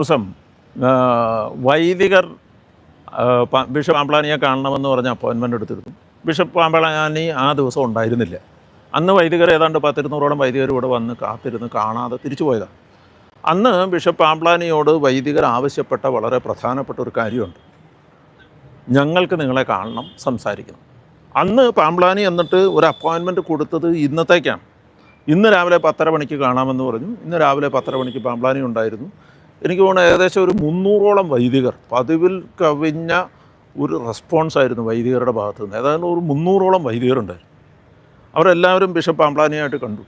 ദിവസം വൈദികർ ബിഷപ്പ് പാമ്പളാനിയെ കാണണമെന്ന് പറഞ്ഞ് അപ്പോയിൻമെന്റ് എടുത്തിരുന്നു. ബിഷപ്പ് പാമ്പളാനി ആ ദിവസം ഉണ്ടായിരുന്നില്ല. അന്ന് വൈദികർ ഏതാണ്ട് പത്തിരുന്നൂറോളം വൈദികർ ഇവിടെ വന്ന് കാത്തിരുന്ന് കാണാതെ തിരിച്ചു പോയതാണ്. അന്ന് ബിഷപ്പ് പാമ്പ്ളാനിയോട് വൈദികർ ആവശ്യപ്പെട്ട വളരെ പ്രധാനപ്പെട്ട ഒരു കാര്യമുണ്ട്. ഞങ്ങൾക്ക് നിങ്ങളെ കാണണം സംസാരിക്കണം. അന്ന് പാമ്പ്ളാനി എന്നിട്ട് ഒരു അപ്പോയിൻമെന്റ് കൊടുത്തത് ഇന്നത്തേക്കാണ്. ഇന്ന് രാവിലെ പത്തര മണിക്ക് കാണാമെന്ന് പറഞ്ഞു. ഇന്ന് രാവിലെ പത്തര മണിക്ക് പാമ്പ്ളാനി ഉണ്ടായിരുന്നു. എനിക്ക് തോന്നുന്നു ഏകദേശം ഒരു മുന്നൂറോളം വൈദികർ പതിവിൽ കവിഞ്ഞ ഒരു റെസ്പോൺസ് ആയിരുന്നു വൈദികരുടെ ഭാഗത്തു നിന്ന്. ഏതാണ്ട് ഒരു മുന്നൂറോളം വൈദികരുണ്ടായിരുന്നു അവരെല്ലാവരും ബിഷപ്പ് പാമ്പ്ലാനിയായിട്ട് കണ്ടു.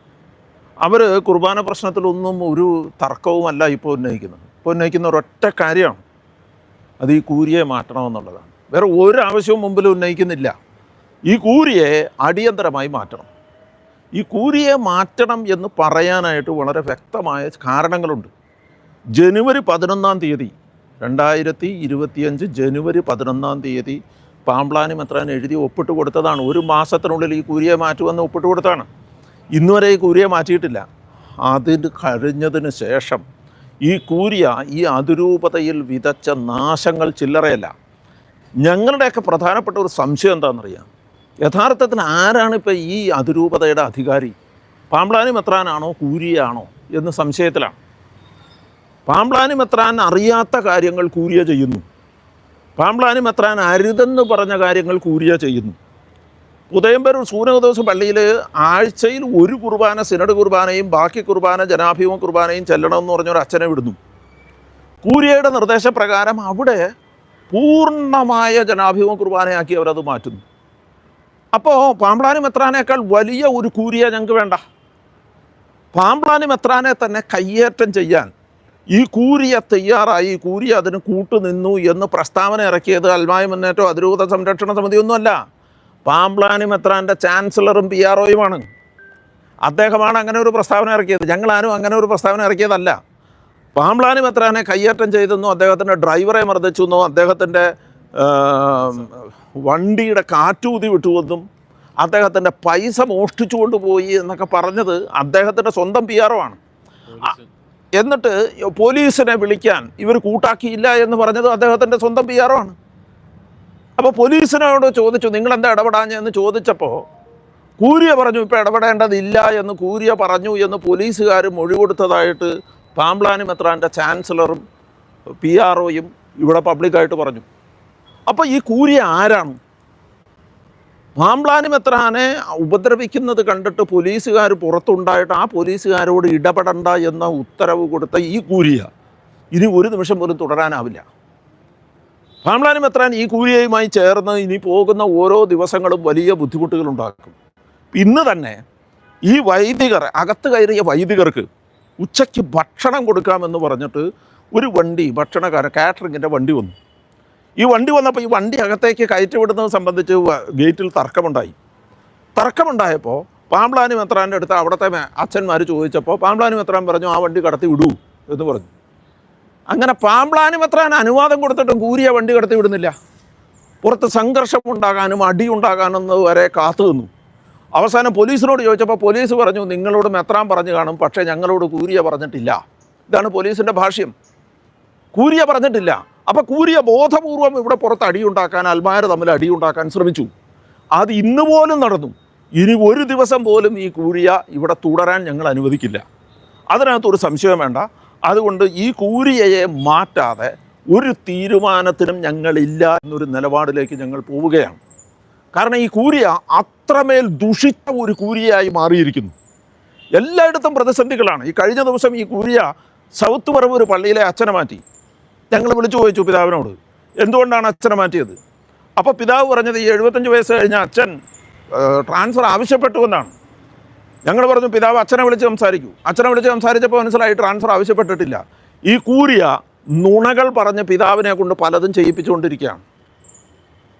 അവർ കുർബാന പ്രശ്നത്തിലൊന്നും ഒരു തർക്കവുമല്ല ഇപ്പോൾ ഉന്നയിക്കുന്നത്. ഇപ്പോൾ ഉന്നയിക്കുന്ന ഒരൊറ്റ കാര്യമാണ്. അത് ഈ കൂരിയെ മാറ്റണമെന്നുള്ളതാണ്. വേറെ ഒരു ആവശ്യവും മുമ്പിൽ ഉന്നയിക്കുന്നില്ല. ഈ കൂരിയെ അടിയന്തരമായി മാറ്റണം. ഈ കൂരിയെ മാറ്റണം എന്ന് പറയാനായിട്ട് വളരെ വ്യക്തമായ കാരണങ്ങളുണ്ട്. ജനുവരി പതിനൊന്നാം തീയതി രണ്ടായിരത്തി ഇരുപത്തിയഞ്ച് ജനുവരി പതിനൊന്നാം തീയതി പാമ്പ്ലാനി മെത്രാൻ എഴുതി ഒപ്പിട്ട് കൊടുത്തതാണ്. ഒരു മാസത്തിനുള്ളിൽ ഈ കൂരിയെ മാറ്റുമെന്ന് ഒപ്പിട്ട് കൊടുത്താണ്. ഇന്നുവരെ ഈ കൂരിയെ മാറ്റിയിട്ടില്ല. അതിന് കഴിഞ്ഞതിന് ശേഷം ഈ കൂരിയ ഈ അതിരൂപതയിൽ വിതച്ച നാശങ്ങൾ ചില്ലറയല്ല. ഞങ്ങളുടെയൊക്കെ പ്രധാനപ്പെട്ട ഒരു സംശയം എന്താണെന്നറിയാം? യഥാർത്ഥത്തിൽ ആരാണ് ഇപ്പോൾ ഈ അതിരൂപതയുടെ അധികാരി? പാമ്പ്ലാനി മെത്രാനാണോ കൂരിയാണോ എന്ന് സംശയത്തിലാണ്. പാമ്പ്ലാനി മെത്രാൻ അറിയാത്ത കാര്യങ്ങൾ കൂരിയ ചെയ്യുന്നു. പാമ്പ്ലാനി മെത്രാൻ അരുതെന്ന് പറഞ്ഞ കാര്യങ്ങൾ കൂരിയ ചെയ്യുന്നു. ഉദയംപേരൂർ സൂര്യദോസ് പള്ളിയിൽ ആഴ്ചയിൽ ഒരു കുർബാന സിനഡ് കുർബാനയും ബാക്കി കുർബാന ജനാഭിമുഖ കുർബാനയും ചെല്ലണമെന്ന് പറഞ്ഞൊരു അച്ഛനെ വിടുന്നു. കൂരിയയുടെ നിർദ്ദേശപ്രകാരം അവിടെ പൂർണമായ ജനാഭിമുഖ കുർബാനയാക്കി അവരത് മാറ്റുന്നു. അപ്പോൾ പാമ്പ്ലാനി മെത്രാനേക്കാൾ വലിയ ഒരു കൂരിയ ഞങ്ങൾക്ക് വേണ്ട. പാമ്പ്ലാനി മെത്രാനെ തന്നെ കയ്യേറ്റം ചെയ്യാൻ ഈ കൂരിയ തയ്യാറായി കൂരിയ അതിന് കൂട്ടുനിന്നു എന്ന് പ്രസ്താവന ഇറക്കിയത് അൽമായ മുന്നേറ്റം അതിരൂപത സംരക്ഷണ സമിതിയൊന്നുമല്ല. പാംപ്ലാനി മെത്രാന്റെ ചാൻസലറും പി ആർ ഒയുമാണ്. അദ്ദേഹമാണ് അങ്ങനെ ഒരു പ്രസ്താവന ഇറക്കിയത്. ഞങ്ങളാരും അങ്ങനെ ഒരു പ്രസ്താവന ഇറക്കിയതല്ല. പാംപ്ലാനി മെത്രാനെ കയ്യേറ്റം ചെയ്തെന്നോ അദ്ദേഹത്തിന്റെ ഡ്രൈവറെ മർദ്ദിച്ചു എന്നോ അദ്ദേഹത്തിന്റെ വണ്ടിയുടെ കാറ്റൂതി വിട്ടുവെന്നും അദ്ദേഹത്തിന്റെ പൈസ മോഷ്ടിച്ചു കൊണ്ടുപോയി എന്നൊക്കെ പറഞ്ഞത് അദ്ദേഹത്തിന്റെ സ്വന്തം പി ആർ ഒ ആണ്. എന്നിട്ട് പോലീസിനെ വിളിക്കാൻ ഇവർ കൂട്ടാക്കിയില്ല എന്ന് പറഞ്ഞത് അദ്ദേഹത്തിന്റെ സ്വന്തം പി ആറോ ആണ്. അപ്പോൾ പോലീസിനോട് ചോദിച്ചു നിങ്ങൾ എന്താ ഇടപെടാഞ്ഞെന്ന് ചോദിച്ചപ്പോൾ കൂരിയ പറഞ്ഞു ഇപ്പോൾ ഇടപെടേണ്ടതില്ല എന്ന് കൂരിയ പറഞ്ഞു എന്ന് പോലീസുകാർ മൊഴി കൊടുത്തതായിട്ട് പാമ്പ്ലാനി മെത്രാന്റെ ചാൻസലറും പി ആർ ഒയും ഇവിടെ പബ്ലിക്കായിട്ട് പറഞ്ഞു. അപ്പോൾ ഈ കൂരിയ ആരാണ്? പാമ്പ്ലാനി എത്രാനെ ഉപദ്രവിക്കുന്നത് കണ്ടിട്ട് പോലീസുകാർ പുറത്തുണ്ടായിട്ട് ആ പോലീസുകാരോട് ഇടപെടണ്ട എന്ന ഉത്തരവ് കൊടുത്ത ഈ കൂരിയ ഇനി ഒരു നിമിഷം പോലും തുടരാനാവില്ല. പാംപ്ലാനും എത്രാൻ ഈ കൂരിയയുമായി ചേർന്ന് ഇനി പോകുന്ന ഓരോ ദിവസങ്ങളും വലിയ ബുദ്ധിമുട്ടുകൾ ഉണ്ടാക്കും ഇന്ന് തന്നെ ഈ വൈദികർ അകത്ത് കയറിയ വൈദികർക്ക് ഉച്ചയ്ക്ക് ഭക്ഷണം കൊടുക്കാമെന്ന് പറഞ്ഞിട്ട് ഒരു വണ്ടി ഭക്ഷണക്കാരൻ കാറ്ററിങ്ങിന്റെ വണ്ടി വന്നു. ഈ വണ്ടി വന്നപ്പോൾ ഈ വണ്ടി അകത്തേക്ക് കയറ്റി വിടുന്നത് സംബന്ധിച്ച് ഗേറ്റിൽ തർക്കമുണ്ടായി. തർക്കമുണ്ടായപ്പോൾ പാമ്പ്ലാനി മെത്രാന്റെ അടുത്ത് അവിടുത്തെ അച്ഛന്മാർ ചോദിച്ചപ്പോൾ പാമ്പ്ലാനി മെത്രാൻ പറഞ്ഞു ആ വണ്ടി കടത്തി വിടൂ എന്ന് പറഞ്ഞു. അങ്ങനെ പാമ്പ്ലാനി മെത്രാൻ അനുവാദം കൊടുത്തിട്ടും കൂരിയ വണ്ടി കടത്തി വിടുന്നില്ല. പുറത്ത് സംഘർഷം ഉണ്ടാകാനും അടി ഉണ്ടാകാനും വരെ കാത്തു നിന്നു. അവസാനം പോലീസിനോട് ചോദിച്ചപ്പോൾ പോലീസ് പറഞ്ഞു നിങ്ങളോട് മെത്രാൻ പറഞ്ഞു കാണും പക്ഷേ ഞങ്ങളോട് കൂരിയ പറഞ്ഞിട്ടില്ല. ഇതാണ് പോലീസിന്റെ ഭാഷ്യം. കൂരിയ പറഞ്ഞിട്ടില്ല. അപ്പോൾ കൂരിയ ബോധപൂർവം ഇവിടെ പുറത്ത് അടിയുണ്ടാക്കാൻ അൽമാര തമ്മിൽ അടിയുണ്ടാക്കാൻ ശ്രമിച്ചു. അത് ഇന്ന് പോലും നടന്നു. ഇനി ഒരു ദിവസം പോലും ഈ കൂരിയ ഇവിടെ തുടരാൻ ഞങ്ങൾ അനുവദിക്കില്ല. അതിനകത്തൊരു സംശയം വേണ്ട. അതുകൊണ്ട് ഈ കൂരിയയെ മാറ്റാതെ ഒരു തീരുമാനത്തിനും ഞങ്ങളില്ല എന്നൊരു നിലപാടിലേക്ക് ഞങ്ങൾ പോവുകയാണ്. കാരണം ഈ കൂരിയ അത്രമേൽ ദുഷിച്ച ഒരു കൂരിയായി മാറിയിരിക്കുന്നു. എല്ലായിടത്തും പ്രതിസന്ധികളാണ്. ഈ കഴിഞ്ഞ ദിവസം ഈ കൂരിയ സൗത്ത് പറവൂർ പള്ളിയിലെ അച്ഛനെ മാറ്റി. ഞങ്ങൾ വിളിച്ചു ചോദിച്ചു പിതാവിനോട്. എന്തുകൊണ്ടാണ് അച്ഛനെ മാറ്റിയത്? അപ്പോൾ പിതാവ് പറഞ്ഞത് ഈ എഴുപത്തഞ്ച് വയസ്സ് കഴിഞ്ഞ അച്ഛൻ ട്രാൻസ്ഫർ ആവശ്യപ്പെട്ടു എന്നാണ്. ഞങ്ങൾ പറഞ്ഞു പിതാവ് അച്ഛനെ വിളിച്ച് സംസാരിക്കൂ. അച്ഛനെ വിളിച്ച് സംസാരിച്ചപ്പോൾ മനസ്സിലായി ട്രാൻസ്ഫർ ആവശ്യപ്പെട്ടിട്ടില്ല. ഈ കൂരിയ നുണകൾ പറഞ്ഞ് പിതാവിനെ കൊണ്ട് പലതും ചെയ്യിപ്പിച്ചുകൊണ്ടിരിക്കുകയാണ്.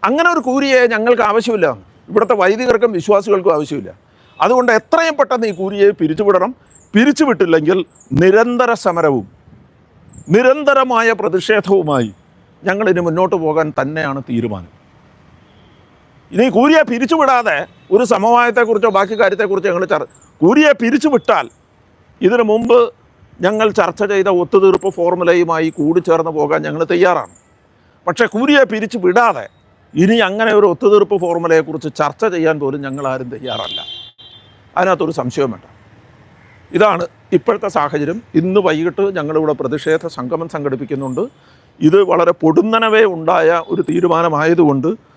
അങ്ങനെ ഒരു കൂരിയെ ഞങ്ങൾക്ക് ആവശ്യമില്ല. ഇവിടുത്തെ വൈദികർക്കും വിശ്വാസികൾക്കും ആവശ്യമില്ല. അതുകൊണ്ട് എത്രയും പെട്ടെന്ന് ഈ കൂരിയെ പിരിച്ചുവിടണം. പിരിച്ചുവിട്ടില്ലെങ്കിൽ നിരന്തര സമരവും നിരന്തരമായ പ്രതിഷേധവുമായി ഞങ്ങളിനി മുന്നോട്ട് പോകാൻ തന്നെയാണ് തീരുമാനം. ഇനി കൂരിയെ പിരിച്ചുവിടാതെ ഒരു സമവായത്തെക്കുറിച്ചോ ബാക്കി കാര്യത്തെക്കുറിച്ചോ ഞങ്ങൾ ചർ കൂരിയെ പിരിച്ചുവിട്ടാൽ ഇതിനു മുമ്പ് ഞങ്ങൾ ചർച്ച ചെയ്ത ഒത്തുതീർപ്പ് ഫോർമുലയുമായി കൂടിച്ചേർന്ന് പോകാൻ ഞങ്ങൾ തയ്യാറാണ്. പക്ഷേ കൂരിയെ പിരിച്ചു വിടാതെ ഇനി അങ്ങനെ ഒരു ഒത്തുതീർപ്പ് ഫോർമുലയെക്കുറിച്ച് ചർച്ച ചെയ്യാൻ പോലും ഞങ്ങൾ ആരും തയ്യാറല്ല. അതിനകത്തൊരു സംശയം വേണ്ട. ഇതാണ് ഇപ്പോഴത്തെ സാഹചര്യം. ഇന്ന് വൈകിട്ട് ഞങ്ങളിവിടെ പ്രതിഷേധ സംഗമം സംഘടിപ്പിക്കുന്നുണ്ട്. ഇത് വളരെ പൊടുന്നനവേ ഉണ്ടായ ഒരു തീരുമാനമായതുകൊണ്ട്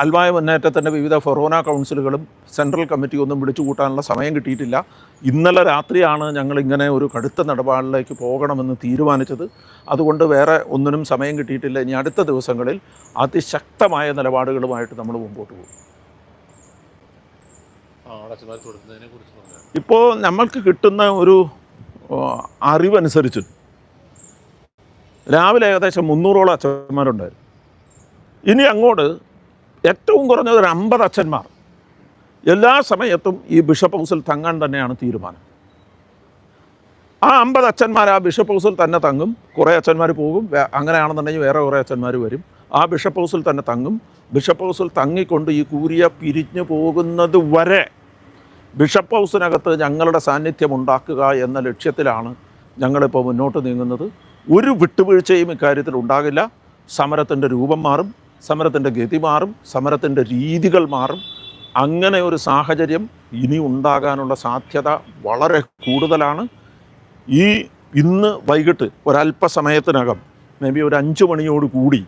അൽമായ മുന്നേറ്റത്തിന്റെ വിവിധ ഫൊറോന കൗൺസിലുകളും സെൻട്രൽ കമ്മിറ്റി ഒന്നും വിളിച്ചു കൂട്ടാനുള്ള സമയം കിട്ടിയിട്ടില്ല. ഇന്നലെ രാത്രിയാണ് ഞങ്ങൾ ഇങ്ങനെ ഒരു കടുത്ത നിലപാടിലേക്ക് പോകണമെന്ന് തീരുമാനിച്ചത്. അതുകൊണ്ട് വേറെ ഒന്നിനും സമയം കിട്ടിയിട്ടില്ല. ഇനി അടുത്ത ദിവസങ്ങളിൽ അതിശക്തമായ നിലപാടുകളുമായിട്ട് നമ്മൾ മുമ്പോട്ട് പോകും. ഇപ്പോൾ നമ്മൾക്ക് കിട്ടുന്ന ഒരു അറിവനുസരിച്ച് രാവിലെ ഏകദേശം മുന്നൂറോളം അച്ഛന്മാരുണ്ടായിരുന്നു. ഇനി അങ്ങോട്ട് ഏറ്റവും കുറഞ്ഞത് ഒരു അമ്പത് അച്ഛന്മാർ. എല്ലാ സമയത്തും ഈ ബിഷപ്പ് ഹൗസിൽ തങ്ങാൻ തന്നെയാണ് തീരുമാനം. ആ അമ്പത് അച്ഛന്മാർ ആ ബിഷപ്പ് ഹൗസിൽ തന്നെ തങ്ങും. കുറേ അച്ഛന്മാർ പോകും. അങ്ങനെയാണെന്നുണ്ടെങ്കിൽ വേറെ കുറേ അച്ഛന്മാർ വരും. ആ ബിഷപ്പ് ഹൗസിൽ തന്നെ തങ്ങും. ബിഷപ്പ് ഹൗസിൽ തങ്ങിക്കൊണ്ട് ഈ കൂരിയ പിരിഞ്ഞു പോകുന്നത് വരെ ബിഷപ്പ് ഹൗസിനകത്ത് ഞങ്ങളുടെ സാന്നിധ്യം ഉണ്ടാക്കുക എന്ന ലക്ഷ്യത്തിലാണ് ഞങ്ങളിപ്പോൾ മുന്നോട്ട് നീങ്ങുന്നത്. ഒരു വിട്ടുവീഴ്ചയും ഇക്കാര്യത്തിൽ ഉണ്ടാകില്ല. സമരത്തിന്റെ രൂപം മാറും സമരത്തിന്റെ ഗതി മാറും സമരത്തിന്റെ രീതികൾ മാറും. അങ്ങനെ ഒരു സാഹചര്യം ഇനി ഉണ്ടാകാനുള്ള സാധ്യത വളരെ കൂടുതലാണ്. ഈ ഇന്ന് വൈകിട്ട് ഒരല്പസമയത്തിനകം മേ ബി ഒരു അഞ്ച് മണിയോട് കൂടി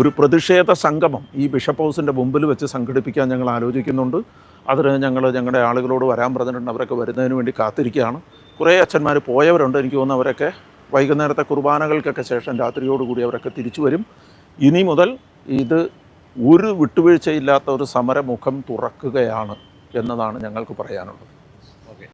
ഒരു പ്രതിഷേധ സംഗമം ഈ ബിഷപ്പ് ഹൗസിന്റെ മുമ്പിൽ വെച്ച് സംഘടിപ്പിക്കാൻ ഞങ്ങൾ ആലോചിക്കുന്നുണ്ട്. അതിന് ഞങ്ങൾ ഞങ്ങളുടെ ആളുകളോട് വരാൻ പറഞ്ഞിട്ടുണ്ട്. അവരൊക്കെ വരുന്നതിന് വേണ്ടി കാത്തിരിക്കുകയാണ്. കുറേ അച്ഛന്മാർ പോയവരുണ്ട്. എനിക്ക് തോന്നുന്നു അവരൊക്കെ വൈകുന്നേരത്തെ കുർബാനകൾക്കൊക്കെ ശേഷം രാത്രിയോടുകൂടി അവരൊക്കെ തിരിച്ചു വരും. ഇനി മുതൽ ഇത് ഒരു വിട്ടുവീഴ്ചയില്ലാത്ത ഒരു സമരമുഖം തുറക്കുകയാണ് എന്നതാണ് ഞങ്ങൾക്ക് പറയാനുള്ളത്.